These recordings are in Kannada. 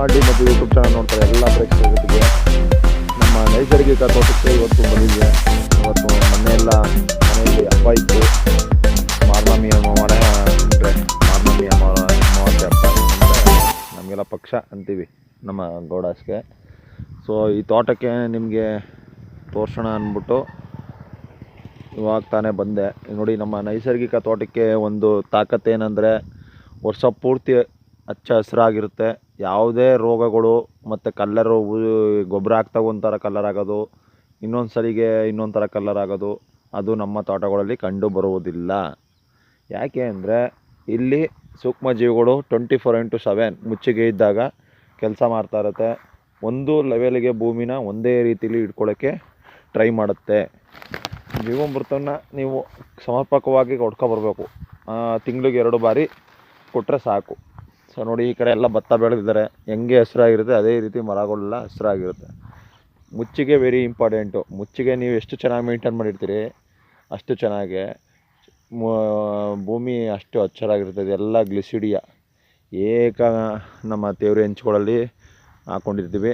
ಮಾಡಿ ಮತ್ತು ಯೂಟ್ಯೂಬ್ ಚಾನಲ್ ನೋಡ್ತಾರೆ ಎಲ್ಲ ಪ್ರೇಕ್ಷಕರಿಗೆ ನಮ್ಮ ನೈಸರ್ಗಿಕ ತೋಟಕ್ಕೆ ಇವತ್ತು ಬಂದಿದೆ ಇವತ್ತು ಮನೆಯೆಲ್ಲ ಮನೆಯಲ್ಲಿ ಹಬ್ಬ ಇತ್ತು. ಮಾರ್ನಮಿ ಅಮ್ಮವರ, ಅಂದರೆ ಮಾರ್ನಮಿ ಅಮಾವಾಸ್ಯೆ ಹಬ್ಬ ನಮಗೆಲ್ಲ ಪಕ್ಷ ಅಂತೀವಿ ನಮ್ಮ ಗೌಡಾಸ್ಗೆ. ಸೊ ಈ ತೋಟಕ್ಕೆ ನಿಮಗೆ ತೋರ್ಸೋಣ ಅಂದ್ಬಿಟ್ಟು ಇವಾಗ ತಾನೇ ಬಂದೆ. ನೋಡಿ, ನಮ್ಮ ನೈಸರ್ಗಿಕ ತೋಟಕ್ಕೆ ಒಂದು ತಾಕತ್ತೇನೆಂದರೆ ವರ್ಷ ಪೂರ್ತಿ ಹಚ್ಚ ಹಸಿರಾಗಿರುತ್ತೆ. ಯಾವುದೇ ರೋಗಗಳು ಮತ್ತು ಕಲ್ಲರು ಗೊಬ್ಬರ ಹಾಕ್ದಾಗ ಒಂಥರ ಕಲ್ಲರ್ ಆಗೋದು, ಇನ್ನೊಂದು ಸರಿಗೆ ಇನ್ನೊಂದು ಥರ ಕಲ್ಲರ್ ಆಗೋದು, ಅದು ನಮ್ಮ ತೋಟಗಳಲ್ಲಿ ಕಂಡು ಬರುವುದಿಲ್ಲ. ಯಾಕೆ ಅಂದರೆ ಇಲ್ಲಿ ಸೂಕ್ಷ್ಮ ಜೀವಿಗಳು ಟ್ವೆಂಟಿ ಫೋರ್ ಇಂಟು ಸೆವೆನ್ ಮುಚ್ಚಿಗೆ ಇದ್ದಾಗ ಕೆಲಸ ಮಾಡ್ತಾ ಇರುತ್ತೆ. ಒಂದು ಲೆವೆಲಿಗೆ ಭೂಮಿನ ಒಂದೇ ರೀತಿಲಿ ಇಟ್ಕೊಳ್ಳೋಕ್ಕೆ ಟ್ರೈ ಮಾಡುತ್ತೆ. ಜೀವಾಮೃತವನ್ನು ನೀವು ಸಮರ್ಪಕವಾಗಿ ಕೊಡ್ಕೊಬರ್ಬೇಕು ತಿಂಗಳಿಗೆ ಎರಡು ಬಾರಿ ಕೊಟ್ಟರೆ ಸಾಕು. ಸೊ ನೋಡಿ, ಈ ಕಡೆ ಎಲ್ಲ ಭತ್ತ ಬೆಳೆದಿದ್ದಾರೆ. ಹೆಂಗೆ ಹಸಿರಾಗಿರುತ್ತೆ, ಅದೇ ರೀತಿ ಮರಗಳೆಲ್ಲ ಹಸಿರಾಗಿರುತ್ತೆ. ಮುಚ್ಚಿಗೆ ವೆರಿ ಇಂಪಾರ್ಟೆಂಟು ಮುಚ್ಚಿಗೆ ನೀವು ಎಷ್ಟು ಚೆನ್ನಾಗಿ ಮೇಂಟೈನ್ ಮಾಡಿರ್ತೀರಿ, ಅಷ್ಟು ಚೆನ್ನಾಗೆ. ಭೂಮಿ ಅಷ್ಟು ಹಚ್ಚರಾಗಿರ್ತದೆ ಎಲ್ಲ ಗ್ಲಿಸಿಡಿಯ. ಏಕ ನಮ್ಮ ತೇವ್ರಿ ಹೆಂಚುಗಳಲ್ಲಿ ಹಾಕ್ಕೊಂಡಿರ್ತೀವಿ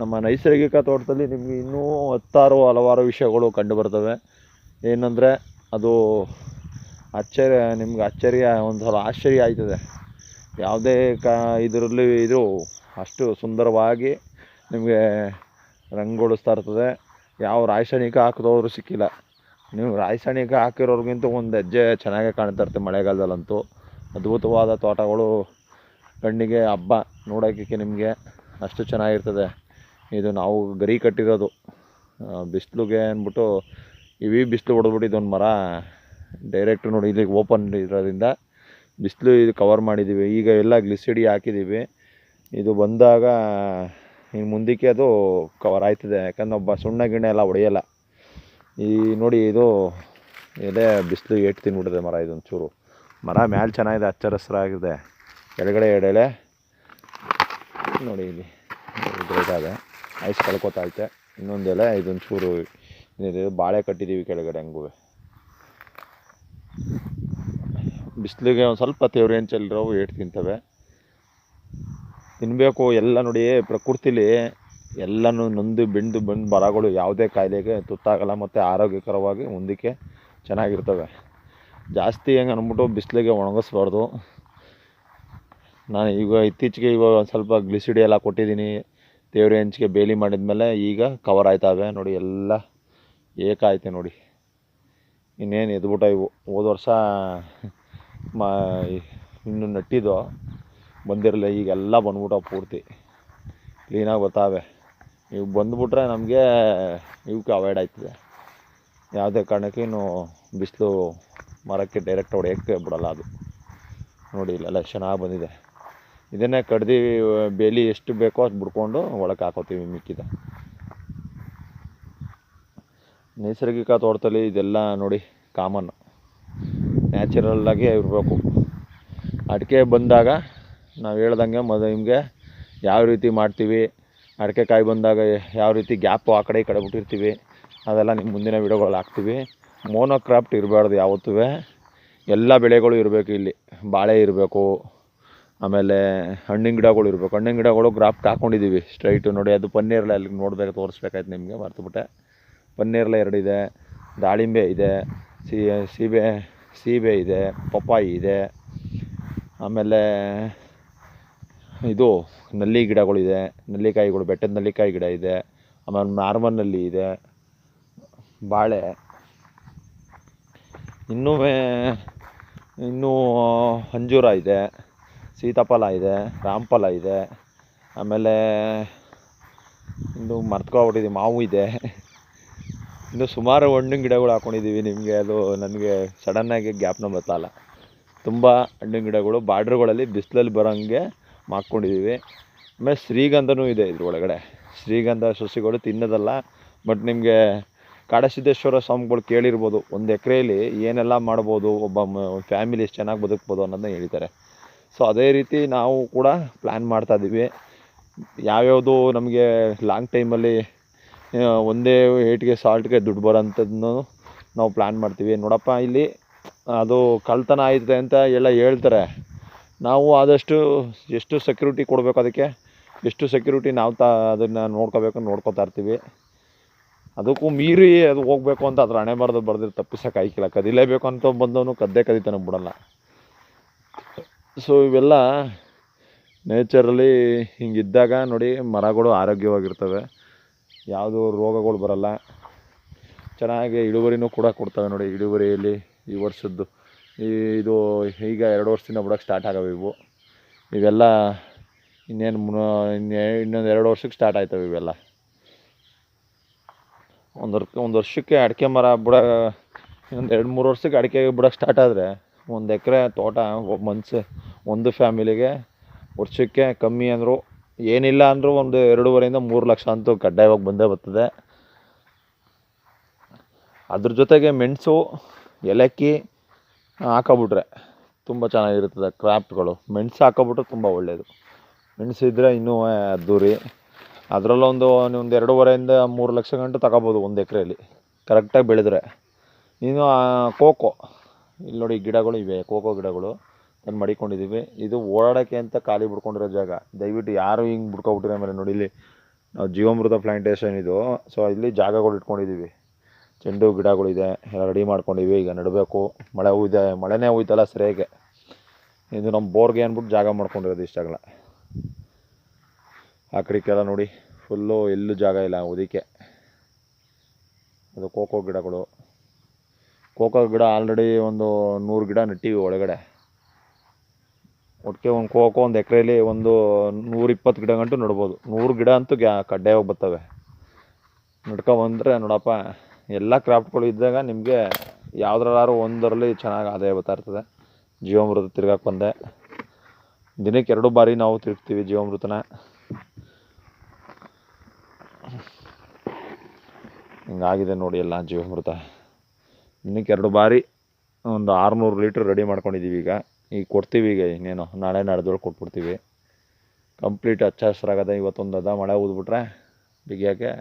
ನಮ್ಮ ನೈಸರ್ಗಿಕ ತೋಟದಲ್ಲಿ ನಿಮಗೆ ಇನ್ನೂ ಹತ್ತಾರು ಹಲವಾರು ವಿಷಯಗಳು ಕಂಡುಬರ್ತವೆ ಏನಂದರೆ, ಅದು ಅಚ್ಚರಿ, ನಿಮ್ಗೆ ಅಚ್ಚರಿಯ ಒಂದು ಸಲ ಆಶ್ಚರ್ಯ ಆಯ್ತದೆ. ಯಾವುದೇ ಕ ಇದರಲ್ಲಿ ಇದು ಅಷ್ಟು ಸುಂದರವಾಗಿ ನಿಮಗೆ ರಂಗೊಳಿಸ್ತಾ ಇರ್ತದೆ. ಯಾವ ರಾಸಾಯನಿಕ ಹಾಕಿದವರು ಸಿಕ್ಕಿಲ್ಲ. ನೀವು ರಾಸಾಯನಿಕ ಹಾಕಿರೋರ್ಗಿಂತ ಒಂದು ಹೆಜ್ಜೆ ಚೆನ್ನಾಗೇ ಕಾಣ್ತಾ ಇರುತ್ತೆ ಮಳೆಗಾಲದಲ್ಲಂತೂ. ಅದ್ಭುತವಾದ ತೋಟಗಳು, ಕಣ್ಣಿಗೆ ಹಬ್ಬ ನೋಡೋಕ್ಕೆ ನಿಮಗೆ ಅಷ್ಟು ಚೆನ್ನಾಗಿರ್ತದೆ. ಇದು ನಾವು ಗರಿ ಕಟ್ಟಿರೋದು. ಬಿಸಿಲಿಗೆ ಅಂದ್ಬಿಟ್ಟು ಇವಿ ಬಿಸಿಲು ಹೊಡೆದ್ಬಿಟ್ಟಿದ್ದು ಒಂದು ಮರ. ಡೈರೆಕ್ಟ್ ನೋಡಿ, ಇಲ್ಲಿಗೆ ಓಪನ್ ಇರೋದ್ರಿಂದ ಬಿಸಿಲು ಇದು ಕವರ್ ಮಾಡಿದ್ದೀವಿ. ಈಗ ಎಲ್ಲ ಗ್ಲಿಸಿಡಿ ಹಾಕಿದ್ದೀವಿ. ಇದು ಬಂದಾಗ, ಇನ್ನು ಮುಂದಕ್ಕೆ ಅದು ಕವರ್ ಆಯ್ತದೆ. ಯಾಕಂದ್ರೆ ಒಬ್ಬ ಸುಣ್ಣ ಗಿಣ್ಣ ಎಲ್ಲ ಹೊಡೆಯಲ್ಲ. ಈ ನೋಡಿ ಇದು ಎಲೆ ಬಿಸಿಲು ಏಟ್ ತಿನ್ಬಿಡಿದೆ ಮರ ಇದೊಂಚೂರು. ಮರ ಮ್ಯಾಲೆ ಚೆನ್ನಾಗಿದೆ ಹಚ್ಚ ಹಸಿರಾಗಿದೆ ಕೆಳಗಡೆ ಎಡೆಲೆ ನೋಡಿ ಇಲ್ಲಿ ಇದಾಗಿದೆ ಐಸ್ ಕಳ್ಕೊತಾ ಐತೆ ಇನ್ನೊಂದು ಎಲೆ, ಇದೊಂಚೂರು, ಇದು ಬಾಳೆ ಕಟ್ಟಿದ್ದೀವಿ ಕೆಳಗಡೆ ಹಂಗೂ. ಬಿಸಿಲಿಗೆ ಒಂದು ಸ್ವಲ್ಪ ತೇವ್ರ ಹೆಂಚಲ್ಲಿರೋವು ಏಟ್ ತಿಂತವೆ. ತಿನ್ನಬೇಕು ಎಲ್ಲ ನೋಡಿ ಪ್ರಕೃತಿಲಿ ಎಲ್ಲನೂ ನೊಂದು ಬೆಂದು ಬಂದು ಬರಗಳು ಯಾವುದೇ ಕಾಯಿಲೆಗೆ ತುತ್ತಾಗಲ್ಲ ಮತ್ತು ಆರೋಗ್ಯಕರವಾಗಿ ಮುಂದಕ್ಕೆ ಚೆನ್ನಾಗಿರ್ತವೆ. ಜಾಸ್ತಿ ಹೆಂಗೆ ಅಂದ್ಬಿಟ್ಟು ಬಿಸಿಲಿಗೆ ಒಣಗಿಸ್ಬಾರ್ದು. ನಾನು ಈಗ ಇತ್ತೀಚೆಗೆ ಇವಾಗ ಒಂದು ಸ್ವಲ್ಪ ಗ್ಲಿಸಿಡಿ ಎಲ್ಲ ಕೊಟ್ಟಿದ್ದೀನಿ. ದೇವ್ರ ಹೆಂಚಿಗೆ ಬೇಲಿ ಮಾಡಿದ್ಮೇಲೆ ಈಗ ಕವರ್ ಆಯ್ತವೆ. ನೋಡಿ, ಎಲ್ಲ ಏಕ ನೋಡಿ. ಇನ್ನೇನು ಎದ್ಬಿಟ್ಟ ಇವು ಹೋದ ವರ್ಷ ಮಾ, ಇನ್ನು ನಟ್ಟಿದ್ದು ಬಂದಿರಲಿಲ್ಲ ಈಗೆಲ್ಲ ಬಂದ್ಬಿಟ್ಟವು ಪೂರ್ತಿ. ಕ್ಲೀನಾಗಿ ಬರ್ತಾವೆ ಇವು ಬಂದುಬಿಟ್ರೆ ನಮಗೆ ಇವಕ್ಕೆ ಅವಾಯ್ಡ್ ಆಯ್ತದೆ. ಯಾವುದೇ ಕಾರಣಕ್ಕೆ ಇನ್ನು ಬಿಸಿಲು ಮರಕ್ಕೆ ಡೈರೆಕ್ಟ್ ಹೊಡೆಯೋಕ್ಕೆ ಬಿಡಲ್ಲ ಅದು. ನೋಡಿ, ಇಲ್ಲೆಲ್ಲ ಚೆನ್ನಾಗಿ ಬಂದಿದೆ. ಇದನ್ನೇ ಕಡ್ದು, ಬೇಲಿ ಎಷ್ಟು ಬೇಕೋ ಅಷ್ಟು ಬಿಡ್ಕೊಂಡು ಒಳಗೆ ಹಾಕೋತೀವಿ ಮಿಕ್ಕಿದ. ನೈಸರ್ಗಿಕ ತೋಟದಲ್ಲಿ ಇದೆಲ್ಲ ನೋಡಿ ಕಾಮನ್ ನ್ಯಾಚುರಲ್ಲಾಗಿ ಇರಬೇಕು. ಅಡಿಕೆ ಬಂದಾಗ ನಾವು ಹೇಳ್ದಂಗೆ ಮೊದ ನಿಮಗೆ ಯಾವ ರೀತಿ ಮಾಡ್ತೀವಿ, ಅಡಿಕೆ ಕಾಯಿ ಬಂದಾಗ ಯಾವ ರೀತಿ ಗ್ಯಾಪು ಆ ಕಡೆ ಈ ಕಡೆ ಬಿಟ್ಟಿರ್ತೀವಿ, ಅದೆಲ್ಲ ನಿಮ್ಮ ಮುಂದಿನ ವಿಡಿಯೋಗಳಲ್ಲಿ ಹಾಕ್ತೀವಿ. ಮೋನೋಕ್ರಾಫ್ಟ್ ಇರಬಾರ್ದು ಯಾವತ್ತೂ. ಎಲ್ಲ ಬೆಳೆಗಳು ಇರಬೇಕು ಇಲ್ಲಿ. ಬಾಳೆ ಇರಬೇಕು, ಆಮೇಲೆ ಹಣ್ಣಿನ ಗಿಡಗಳು ಇರಬೇಕು. ಹಣ್ಣಿನ ಗಿಡಗಳು ಗ್ರಾಫ್ಟ್ ಹಾಕ್ಕೊಂಡಿದ್ದೀವಿ ಸ್ಟ್ರೈಟು ನೋಡಿ. ಅದು ಪನ್ನೀರ್ಲೆ ಅಲ್ಲಿ ನೋಡ್ಬೇಕು ತೋರಿಸ್ಬೇಕಾಯ್ತು ನಿಮಗೆ ಮರ್ತುಬಿಟ್ಟೆ ಪನ್ನೀರ್ಲೆ ಎರಡಿದೆ, ದಾಳಿಂಬೆ ಇದೆ ಸೀಬೆ ಸೀಬೆ ಇದೆ, ಪಪ್ಪಾಯಿ ಇದೆ, ಆಮೇಲೆ ಇದು ನಲ್ಲಿ ಗಿಡಗಳಿದೆ ನಲ್ಲಿಕಾಯಿಗಳು, ಬೆಟ್ಟದ ನಲ್ಲಿಕಾಯಿ ಗಿಡ ಇದೆ, ಆಮೇಲೆ ನಾರ್ಮಲ್ನಲ್ಲಿ ಇದೆ, ಬಾಳೆ. ಇನ್ನೂ ಇನ್ನೂ ಅಂಜೂರ ಇದೆ, ಸೀತಾಫಲ ಇದೆ, ರಾಮಫಲ ಇದೆ, ಆಮೇಲೆ ಇನ್ನು ಮರ್ತ್ಕೊಬಿಟ್ಟಿದೆ, ಮಾವು ಇದೆ. ಇನ್ನು ಸುಮಾರು ಹಣ್ಣಿನ ಗಿಡಗಳು ಹಾಕ್ಕೊಂಡಿದ್ದೀವಿ ನಿಮಗೆ. ಅದು ನನಗೆ ಸಡನ್ನಾಗಿ ಗ್ಯಾಪ್ನ ಬರ್ತಲ್ಲ ತುಂಬ ಹಣ್ಣಿನ ಗಿಡಗಳು ಬಾರ್ಡ್ರುಗಳಲ್ಲಿ ಬಿಸಿಲಲ್ಲಿ ಬರೋಂಗೆ ಮಾಡ್ಕೊಂಡಿದ್ದೀವಿ ಆಮೇಲೆ ಶ್ರೀಗಂಧನೂ ಇದೆ ಇದ್ರ ಒಳಗಡೆ ಶ್ರೀಗಂಧ ಸಸಿಗಳು ತಿನ್ನೋದಲ್ಲ ಬಟ್ ನಿಮಗೆ ಕಾಡಸಿದ್ದೇಶ್ವರ ಸ್ವಾಮಿಗಳು ಕೇಳಿರ್ಬೋದು, ಒಂದು ಎಕರೆಯಲ್ಲಿ ಏನೆಲ್ಲ ಮಾಡ್ಬೋದು, ಒಬ್ಬ ಫ್ಯಾಮಿಲಿ ಎಷ್ಟು ಚೆನ್ನಾಗಿ ಬದುಕ್ಬೋದು ಅನ್ನೋದನ್ನ ಹೇಳ್ತಾರೆ ಸೊ ಅದೇ ರೀತಿ ನಾವು ಕೂಡ ಪ್ಲ್ಯಾನ್ ಮಾಡ್ತಾಯಿದ್ದೀವಿ ಯಾವ್ಯಾವುದು ನಮಗೆ ಲಾಂಗ್ ಟೈಮಲ್ಲಿ ಒಂದೇ ಏಟಿಗೆ ಸಾಲ್ಟ್ಗೆ ದುಡ್ಡು ಬರೋಂಥದ್ದನ್ನು ನಾವು ಪ್ಲ್ಯಾನ್ ಮಾಡ್ತೀವಿ. ನೋಡಪ್ಪ, ಇಲ್ಲಿ ಅದು ಕಳ್ತನ ಆಯ್ತದೆ ಅಂತ ಎಲ್ಲ ಹೇಳ್ತಾರೆ. ನಾವು ಆದಷ್ಟು ಎಷ್ಟು ಸೆಕ್ಯೂರಿಟಿ ಕೊಡಬೇಕು ಅದಕ್ಕೆ? ಎಷ್ಟು ಸೆಕ್ಯೂರಿಟಿ ನಾವು ತ ಅದನ್ನು ನೋಡ್ಕೋಬೇಕು, ನೋಡ್ಕೊತಾ ಇರ್ತೀವಿ. ಅದಕ್ಕೂ ಮೀರಿ ಅದು ಹೋಗ್ಬೇಕು ಅಂತ ಅದ್ರ ಹಣೆ ಬರೆದು ಬರ್ದಿರ್ ತಪ್ಪಿಸೋಕೆ ಆಯ್ಕಿಲ್ಲ ಕದಿಲೇಬೇಕು ಅಂತ ಬಂದವನು ಕದ್ದೇ ಕದಿತಾನೆ ಬಿಡಲ್ಲ. ಸೊ ಇವೆಲ್ಲ ನೇಚರಲ್ಲಿ ಹಿಂಗಿದ್ದಾಗ ನೋಡಿ ಮರಗಳು ಆರೋಗ್ಯವಾಗಿರ್ತವೆ. ಯಾವುದು ರೋಗಗಳು ಬರಲ್ಲ. ಚೆನ್ನಾಗಿ ಇಳುವರಿನೂ ಕೂಡ ಕೊಡ್ತವೆ ನೋಡಿ ಇಳುವರಿಯಲ್ಲಿ ಈ ವರ್ಷದ್ದು. ಈ ಇದು ಈಗ ಎರಡು ವರ್ಷದಿಂದ ಬಿಡೋಕೆ ಸ್ಟಾರ್ಟ್ ಆಗವೆ ಇವು. ಇವೆಲ್ಲ ಇನ್ನೇನು ಇನ್ನೊಂದು ಎರಡು ವರ್ಷಕ್ಕೆ ಸ್ಟಾರ್ಟ್ ಆಯ್ತವೆ ಇವೆಲ್ಲ. ಒಂದು ಒಂದು ವರ್ಷಕ್ಕೆ ಅಡಿಕೆ ಮರ ಬಿಡ, ಇನ್ನೊಂದು ಎರಡು ಮೂರು ವರ್ಷಕ್ಕೆ ಅಡಿಕೆ ಬಿಡೋಕೆ ಸ್ಟಾರ್ಟ್ ಆದರೆ ಒಂದು ಎಕರೆ ತೋಟ ಮನ್ಸು, ಒಂದು ಫ್ಯಾಮಿಲಿಗೆ ವರ್ಷಕ್ಕೆ ಕಮ್ಮಿ ಅಂದರೂ ಏನಿಲ್ಲ ಅಂದರೂ ಒಂದು ಎರಡೂವರೆಯಿಂದ ಮೂರು ಲಕ್ಷ ಅಂತೂ ಕಡ್ಡಾಯವಾಗಿ ಬಂದೇ ಬರ್ತದೆ. ಅದ್ರ ಜೊತೆಗೆ ಮೆಣಸು, ಏಲಕ್ಕಿ ಹಾಕೋಬಿಟ್ರೆ ತುಂಬ ಚೆನ್ನಾಗಿರ್ತದೆ ಕ್ರಾಫ್ಟ್ಗಳು. ಮೆಣಸು ಹಾಕೋಬಿಟ್ರೆ ತುಂಬ ಒಳ್ಳೆಯದು ಮೆಣಸು ಇದ್ದರೆ ಇನ್ನೂ ಅದ್ದೂರಿ. ಅದರಲ್ಲೊಂದು ಒಂದು ಎರಡೂವರೆಯಿಂದ ಮೂರು ಲಕ್ಷ ಗಂಟೆ ತಗೋಬೋದು ಒಂದು ಎಕರೆಯಲ್ಲಿ ಕರೆಕ್ಟಾಗಿ ಬೆಳೆದ್ರೆ. ಇನ್ನು ಕೋಕೋ. ಇಲ್ಲಿ ನೋಡಿ ಗಿಡಗಳು ಇವೆ, ಕೋಕೋ ಗಿಡಗಳು. ತಂದು ಮಡಿಕೊಂಡಿದ್ದೀವಿ ಇದು ಓಡಾಡೋಕ್ಕೆ ಅಂತ ಖಾಲಿ ಬಿಡ್ಕೊಂಡಿರೋ ಜಾಗ. ದಯವಿಟ್ಟು ಯಾರು ಹಿಂಗೆ ಬಿಡ್ಕೊಬಿಟ್ರೆ ಆಮೇಲೆ ನೋಡಿ ಇಲ್ಲಿ ನಾವು ಜೀವಾಮೃತ ಪ್ಲಾಂಟೇಶನ್ ಇದು. ಸೊ ಇಲ್ಲಿ ಜಾಗಗಳು ಇಟ್ಕೊಂಡಿದ್ದೀವಿ ಚೆಂಡು ಗಿಡಗಳಿದೆ. ಎಲ್ಲ ರೆಡಿ ಮಾಡ್ಕೊಂಡಿವಿ ಈಗ ನೆಡಬೇಕು. ಮಳೆ ಹೋಯ್ದೆ ಮಳೆನೇ ಹೋಯ್ತಲ್ಲ ಸರಿಯಾಗಿ. ಇದು ನಮ್ಮ ಬೋರ್ಗೆ ಅಂದ್ಬಿಟ್ಟು ಜಾಗ ಮಾಡ್ಕೊಂಡಿರೋದು ಇಷ್ಟಾಗಲ್ಲ ಆ ಕಡೆಗೆಲ್ಲ ನೋಡಿ ಫುಲ್ಲು ಎಲ್ಲೂ ಜಾಗ ಇಲ್ಲ ಓದಿಕೆ ಅದು ಕೋಕೋ ಗಿಡಗಳು. ಕೋಕೋ ಗಿಡ ಆಲ್ರೆಡಿ ಒಂದು ನೂರು ಗಿಡ ನೆಟ್ಟಿವಿ ಒಳಗಡೆ. ಒಟ್ಟಿಗೆ ಒಂದು ಕೋಕೋ ಒಂದು ಎಕರೆಯಲ್ಲಿ ಒಂದು ನೂರಿಪ್ಪತ್ತು ಗಿಡ ಗಂಟು ನೆಡ್ಬೋದು. ನೂರು ಗಿಡ ಅಂತೂ ಗ್ಯಾ ಕಡ್ಡಾಯವಾಗಿ ಬರ್ತವೆ. ನೆಡ್ಕೊಬಂದ್ರೆ ನೋಡಪ್ಪ, ಎಲ್ಲ ಕ್ರಾಫ್ಟ್ಗಳು ಇದ್ದಾಗ ನಿಮಗೆ ಯಾವುದ್ರಲ್ಲಾರು ಒಂದರಲ್ಲಿ ಚೆನ್ನಾಗಿ ಆದಾಯ ಬರ್ತಾಯಿರ್ತದೆ ಜೀವಾಮೃತ ತಿರ್ಗಕ್ಕೆ ಬಂದೆ. ದಿನಕ್ಕೆ ಎರಡು ಬಾರಿ ನಾವು ತಿರುಗ್ತೀವಿ ಜೀವಾಮೃತನ. ಹಿಂಗಾಗಿದೆ ನೋಡಿ ಎಲ್ಲ ಜೀವಾಮೃತ. ದಿನಕ್ಕೆ ಎರಡು ಬಾರಿ ಒಂದು ಆರುನೂರು ಲೀಟ್ರ್ ರೆಡಿ ಮಾಡ್ಕೊಂಡಿದ್ದೀವಿ ಈಗ. ಈಗ ಕೊಡ್ತೀವಿ ಈಗ ಇನ್ನೇನು. ನಾಳೆ ನಾಡ್ದೊಳಗೆ ಕೊಟ್ಬಿಡ್ತೀವಿ. ಕಂಪ್ಲೀಟ್ ಹಚ್ಚ ಹಸ್ರಾಗದೆ ಇವತ್ತೊಂದು ಅದ. ಮಳೆ ಊದ್ಬಿಟ್ರೆ ಬಿಗಿಯೋಕ್ಕೆ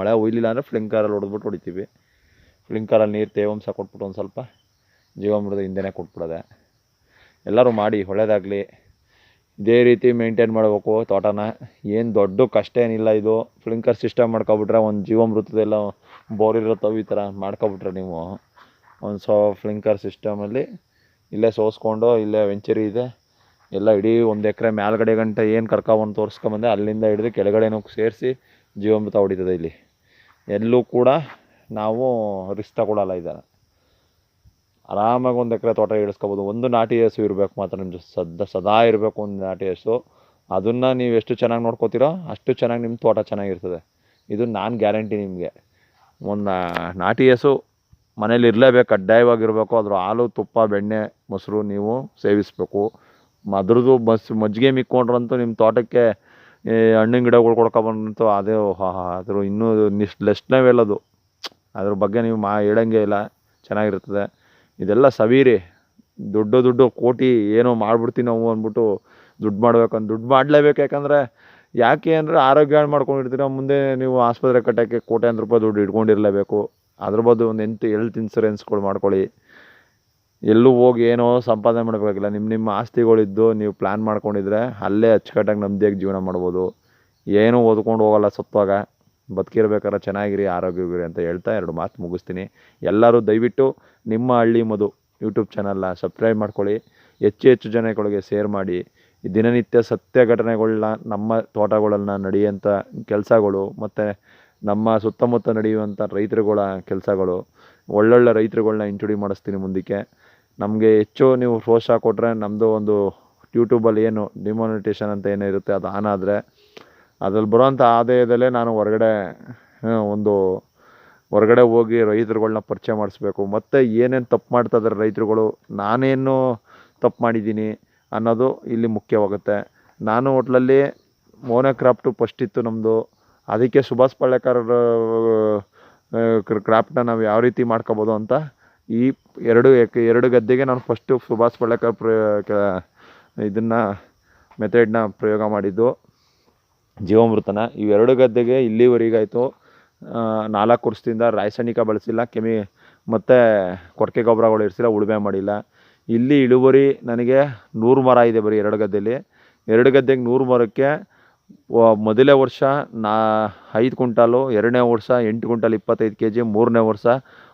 ಮಳೆ ಹುಯ್ಲಿಲ್ಲ ಅಂದರೆ ಫ್ಲಿಂಕರಲ್ಲಿ ಹೊಡೆದ್ಬಿಟ್ಟು ಹೊಡಿತೀವಿ. ಫ್ಲಿಂಕರಲ್ಲಿ ನೀರು ತೇವಾಂಶ ಕೊಟ್ಬಿಟ್ಟು ಒಂದು ಸ್ವಲ್ಪ ಜೀವಾಮೃತ ಹಿಂದೆನೇ ಕೊಟ್ಬಿಡೋದೆ. ಎಲ್ಲರೂ ಮಾಡಿ, ಒಳ್ಳೇದಾಗಲಿ. ಇದೇ ರೀತಿ ಮೇಂಟೈನ್ ಮಾಡಬೇಕು ತೋಟನ. ಏನು ದೊಡ್ಡ ಕಷ್ಟ ಏನಿಲ್ಲ ಇದು. ಫ್ಲಿಂಕರ್ ಸಿಸ್ಟಮ್ ಮಾಡ್ಕೊಬಿಟ್ರೆ ಒಂದು ಜೀವಾಮೃತದೆಲ್ಲ ಬೋರ್ ಇರುತ್ತೋ ಈ ಥರ ಮಾಡ್ಕೊಬಿಟ್ರೆ ನೀವು. ಒಂದು ಸೊ ಫ್ಲಿಂಕರ್ ಸಿಸ್ಟಮಲ್ಲಿ ಇಲ್ಲೇ ಸೋಸ್ಕೊಂಡು, ಇಲ್ಲೇ ವೆಂಚರಿ ಇದೆ. ಎಲ್ಲ ಇಡೀ ಒಂದು ಎಕರೆ ಮೇಲ್ಗಡೆ ಗಂಟೆ ಏನು ಕರ್ಕೊಬಂದು ತೋರಿಸ್ಕೊಂಬಂದೆ, ಅಲ್ಲಿಂದ ಹಿಡಿದು ಕೆಳಗಡೆನೂ ಸೇರಿಸಿ ಜೀವಾಮೃತ ಹೊಡಿತದೆ ಇಲ್ಲಿ. ಎಲ್ಲೂ ಕೂಡ ನಾವು ರಿಸ್ಕ್ ತಗೊಳ್ಳಲ್ಲ ಇದನ್ನು ಆರಾಮಾಗಿ ಒಂದು ಎಕರೆ ತೋಟ ಇಳಿಸ್ಕೊಬೋದು. ಒಂದು ನಾಟಿ ಹಸು ಇರಬೇಕು ಮಾತ್ರ ನಿಮ್ಮ ಸದಾ ಸದಾ ಇರಬೇಕು ಒಂದು ನಾಟಿ ಹಸು. ಅದನ್ನು ನೀವು ಎಷ್ಟು ಚೆನ್ನಾಗಿ ನೋಡ್ಕೋತೀರೋ ಅಷ್ಟು ಚೆನ್ನಾಗಿ ನಿಮ್ಮ ತೋಟ ಚೆನ್ನಾಗಿರ್ತದೆ. ಇದು ನಾನು ಗ್ಯಾರಂಟಿ ನಿಮಗೆ. ಒಂದು ನಾಟಿ ಹಸು ಮನೇಲಿ ಇರಲೇಬೇಕು, ಕಡ್ಡಾಯವಾಗಿರಬೇಕು, ಅದ್ರ ಹಾಲು, ತುಪ್ಪ, ಬೆಣ್ಣೆ, ಮೊಸರು ನೀವು ಸೇವಿಸಬೇಕು. ಅದ್ರದ್ದು ಮಸ್, ಮಜ್ಜಿಗೆ ಮಿಕ್ಕೊಂಡ್ರಂತೂ ನಿಮ್ಮ ತೋಟಕ್ಕೆ ಹಣ್ಣಿನ ಗಿಡಗಳು ಕೊಡ್ಕೊಬಂದ್ರಂತೂ ಅದೇ ಅದ್ರ ಇನ್ನೂ ನಿಶ್ ಲೆಸ್ಟ್ನೇ ಅದು. ಅದ್ರ ಬಗ್ಗೆ ನೀವು ಮಾ, ಹೇಳಂಗೆ ಇಲ್ಲ, ಚೆನ್ನಾಗಿರ್ತದೆ. ಇದೆಲ್ಲ ಸವೀರಿ. ದುಡ್ಡು ದುಡ್ಡು, ಕೋಟಿ ಏನೋ ಮಾಡ್ಬಿಡ್ತೀವಿ ನಾವು ಅಂದ್ಬಿಟ್ಟು ದುಡ್ಡು ಮಾಡ್ಬೇಕಂತ ದುಡ್ಡು ಮಾಡಲೇಬೇಕು, ಯಾಕಂದರೆ ಯಾಕೆ ಅಂದರೆ ಆರೋಗ್ಯ ಮಾಡ್ಕೊಂಡಿರ್ತೀರ. ಮುಂದೆ ನೀವು ಆಸ್ಪತ್ರೆ ಕಟ್ಟೋಕ್ಕೆ ಕೋಟ್ಯಾಂತರ ರೂಪಾಯಿ ದುಡ್ಡು ಇಟ್ಕೊಂಡಿರಲೇಬೇಕು. ಅದ್ರ ಬದಲು ಒಂದು ಎಂಟು ಹೆಲ್ತ್ ಇನ್ಸೂರೆನ್ಸ್ಗಳು ಮಾಡ್ಕೊಳ್ಳಿ. ಎಲ್ಲೂ ಹೋಗಿ ಏನೋ ಸಂಪಾದನೆ ಮಾಡಬೇಕಾಗಿಲ್ಲ ನಿಮ್ಮ ನಿಮ್ಮ ಆಸ್ತಿಗಳಿದ್ದು ನೀವು ಪ್ಲ್ಯಾನ್ ಮಾಡ್ಕೊಂಡಿದ್ರೆ ಅಲ್ಲೇ ಅಚ್ಚುಕಟ್ಟಾಗಿ ನೆಮ್ಮದಿಯಾಗಿ ಜೀವನ ಮಾಡ್ಬೋದು. ಏನೂ ಓದ್ಕೊಂಡು ಹೋಗಲ್ಲ ಸತ್ವಾಗ ಬದುಕಿರ್ಬೇಕಾರೆ ಚೆನ್ನಾಗಿರಿ, ಆರೋಗ್ಯವಾಗಿರಿ ಅಂತ ಹೇಳ್ತಾ ಎರಡು ಮಾತು ಮುಗಿಸ್ತೀನಿ. ಎಲ್ಲರೂ ದಯವಿಟ್ಟು ನಿಮ್ಮ ಹಳ್ಳಿ ಮದು ಯೂಟ್ಯೂಬ್ ಚಾನಲ್ನ ಸಬ್ಸ್ಕ್ರೈಬ್ ಮಾಡ್ಕೊಳ್ಳಿ. ಹೆಚ್ಚು ಹೆಚ್ಚು ಜನಗಳಿಗೆ ಶೇರ್ ಮಾಡಿ. ದಿನನಿತ್ಯ ಸತ್ಯ ಘಟನೆಗಳನ್ನ ನಮ್ಮ ತೋಟಗಳನ್ನ ನಡೆಯುವಂಥ ಕೆಲಸಗಳು ಮತ್ತು ನಮ್ಮ ಸುತ್ತಮುತ್ತ ನಡೆಯುವಂಥ ರೈತರುಗಳ ಕೆಲಸಗಳು, ಒಳ್ಳೊಳ್ಳೆ ರೈತರುಗಳ್ನ ಇಂಟ್ರೊಡ್ಯೂ ಮಾಡಿಸ್ತೀನಿ ಮುಂದಕ್ಕೆ. ನಮಗೆ ಹೆಚ್ಚು ನೀವು ಪ್ರೋತ್ಸಾಹ ಕೊಟ್ಟರೆ ನಮ್ಮದು ಒಂದು ಯೂಟ್ಯೂಬಲ್ಲಿ ಏನು ಡಿಮೋನಿಟೇಷನ್ ಅಂತ ಏನೋ ಇರುತ್ತೆ ಅದು ಆನ್ ಆದರೆ, ಅದ್ರಲ್ಲಿ ಬರೋವಂಥ ಆದಾಯದಲ್ಲೇ ನಾನು ಹೊರಗಡೆ ಒಂದು ಹೊರಗಡೆ ಹೋಗಿ ರೈತರುಗಳ್ನ ಪರಿಚಯ ಮಾಡಿಸ್ಬೇಕು. ಮತ್ತು ಏನೇನು ತಪ್ಪು ಮಾಡ್ತಾ ಇದ್ದಾರೆ ರೈತರುಗಳು, ನಾನೇನು ತಪ್ಪು ಮಾಡಿದ್ದೀನಿ ಅನ್ನೋದು ಇಲ್ಲಿ ಮುಖ್ಯವಾಗುತ್ತೆ. ನಾನು ಹೋಟ್ಲಲ್ಲಿ ಮೋನೋಕ್ರಾಫ್ಟು ಫಸ್ಟ್ ಇತ್ತು ನಮ್ಮದು ಅದಕ್ಕೆ ಸುಭಾಷ್ ಪಳ್ಳೆಕರ್ ಕ್ರಾಫ್ಟ್ನ ನಾವು ಯಾವ ರೀತಿ ಮಾಡ್ಕೋಬೋದು ಅಂತ ಈ ಎರಡು ಎರಡು ಗದ್ದೆಗೆ ನಾನು ಫಸ್ಟು ಸುಭಾಷ್ ಪಾಳೇಕರ್ ಪ್ರ ಇದನ್ನು, ಮೆಥಡ್ನ ಪ್ರಯೋಗ ಮಾಡಿದ್ದು ಜೀವಾಮೃತನ. ಇವೆರಡು ಗದ್ದೆಗೆ ಇಲ್ಲಿವರೆಗಾಯಿತು ನಾಲ್ಕು ವರ್ಷದಿಂದ ರಾಸಾಯನಿಕ ಬಳಸಿಲ್ಲ, ಕೆಮಿ, ಮತ್ತು ಕೊಟ್ಟಿಗೆ ಗೊಬ್ಬರಗಳು ಇರಿಸಿಲ್ಲ, ಉಳುಮೆ ಮಾಡಿಲ್ಲ. ಇಲ್ಲಿ ಇಳುವರಿ ನನಗೆ ನೂರು ಮರ ಇದೆ ಬರೀ ಎರಡು ಗದ್ದೆಯಲ್ಲಿ ಎರಡು ಗದ್ದೆಗೆ ನೂರು ಮರಕ್ಕೆ ಮೊದಲನೇ ವರ್ಷ ನಾ ಐದು ಕುಂಟಾಲು ಎರಡನೇ ವರ್ಷ ಎಂಟು ಕುಂಟಾಲ್ ಇಪ್ಪತ್ತೈದು ಕೆ ಜಿ ಮೂರನೇ ವರ್ಷ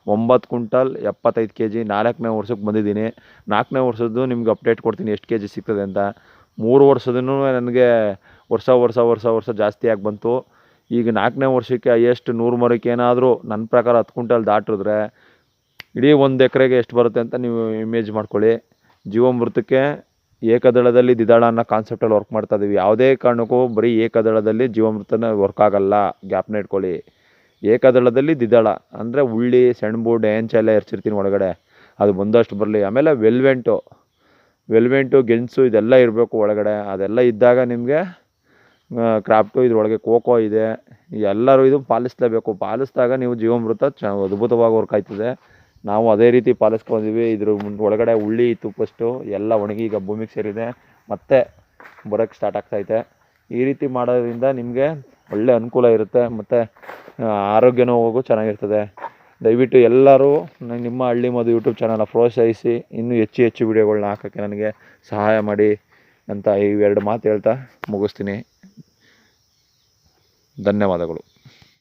ಒಂಬತ್ತು ಕುಂಟಾಲ್ ಎಪ್ಪತ್ತೈದು ಕೆ ಜಿ ನಾಲ್ಕನೇ ವರ್ಷಕ್ಕೆ ಬಂದಿದ್ದೀನಿ. ನಾಲ್ಕನೇ ವರ್ಷದ್ದು ನಿಮ್ಗೆ ಅಪ್ಡೇಟ್ ಕೊಡ್ತೀನಿ ಎಷ್ಟು ಕೆ ಜಿ ಸಿಗ್ತದೆ ಅಂತ. ಮೂರು ವರ್ಷದೂ ನನಗೆ ವರ್ಷ ವರ್ಷ ವರ್ಷ ವರ್ಷ ಜಾಸ್ತಿ ಆಗಿ ಬಂತು. ಈಗ ನಾಲ್ಕನೇ ವರ್ಷಕ್ಕೆ ಹೈಯೆಸ್ಟ್ ನೂರು ಮರಕ್ಕೆ ಏನಾದರೂ ನನ್ನ ಪ್ರಕಾರ ಹತ್ತು ಕುಂಟಲ್ ದಾಟಿದ್ರೆ ಇಡೀ ಒಂದು ಎಕರೆಗೆ ಎಷ್ಟು ಬರುತ್ತೆ ಅಂತ ನೀವು ಇಮೇಜ್ ಮಾಡ್ಕೊಳ್ಳಿ. ಜೀವಾಮೃತಕ್ಕೆ ಏಕದಳದಲ್ಲಿ ದ್ವಿದಳ ಅನ್ನೋ ಕಾನ್ಸೆಪ್ಟಲ್ಲಿ ವರ್ಕ್ ಮಾಡ್ತಾ ಇದ್ದೀವಿ ಯಾವುದೇ ಕಾರಣಕ್ಕೂ ಬರೀ ಏಕದಳದಲ್ಲಿ ಜೀವಾಮೃತನ ವರ್ಕ್ ಆಗಲ್ಲ. ಗ್ಯಾಪ್ನ ಇಟ್ಕೊಳ್ಳಿ. ಏಕದಳದಲ್ಲಿ ದ್ವಿದಳ. ಅಂದರೆ ಉಳ್ಳಿ ಸೆಣಬು ಡ್ಯಾಂಚ ಎಲ್ಲ ಎರ್ಚಿರ್ತೀನಿ ಒಳಗಡೆ. ಅದು ಬಂದಷ್ಟು ಬರಲಿ. ಆಮೇಲೆ ವೆಲ್ವೆಂಟು. ವೆಲ್ವೆಂಟು, ಗೆಣಸು ಇದೆಲ್ಲ ಇರಬೇಕು ಒಳಗಡೆ. ಅದೆಲ್ಲ ಇದ್ದಾಗ ನಿಮಗೆ ಕ್ರಾಫ್ಟು ಇದ್ರೊಳಗೆ ಕೋಕೋ ಇದೆ. ಎಲ್ಲರೂ ಇದು ಪಾಲಿಸ್ಲೇಬೇಕು. ಪಾಲಿಸಿದಾಗ ನೀವು ಜೀವಾಮೃತ ಚ ಅದ್ಭುತವಾಗಿ ವರ್ಕ್ ಆಯ್ತದೆ. ನಾವು ಅದೇ ರೀತಿ ಪಾಲಿಸ್ಕೊಂಡಿದ್ವಿ. ಇದ್ರ ಒಳಗಡೆ ಉಳ್ಳಿ ಇತ್ತು ಫಸ್ಟು ಎಲ್ಲ ಒಣಗಿ ಈಗ ಭೂಮಿಗೆ ಸೇರಿದೆ. ಮತ್ತೆ ಬರೋಕ್ಕೆ ಸ್ಟಾರ್ಟ್ ಆಗ್ತೈತೆ ಈ ರೀತಿ ಮಾಡೋದ್ರಿಂದ ನಿಮಗೆ ಒಳ್ಳೆ ಅನುಕೂಲ ಇರುತ್ತೆ. ಮತ್ತು ಆರೋಗ್ಯನೂ ಹೋಗು ಚೆನ್ನಾಗಿರ್ತದೆ. ದಯವಿಟ್ಟು ಎಲ್ಲರೂ ನಿಮ್ಮ ಹಳ್ಳಿ ಮದು ಯೂಟ್ಯೂಬ್ ಚಾನಲ್ನ ಪ್ರೋತ್ಸಾಹಿಸಿ, ಇನ್ನೂ ಹೆಚ್ಚು ಹೆಚ್ಚು ವೀಡಿಯೋಗಳನ್ನ ಹಾಕೋಕ್ಕೆ ನನಗೆ ಸಹಾಯ ಮಾಡಿ ಅಂತ ಇವೆರಡು ಮಾತು ಹೇಳ್ತಾ ಮುಗಿಸ್ತೀನಿ. ಧನ್ಯವಾದಗಳು.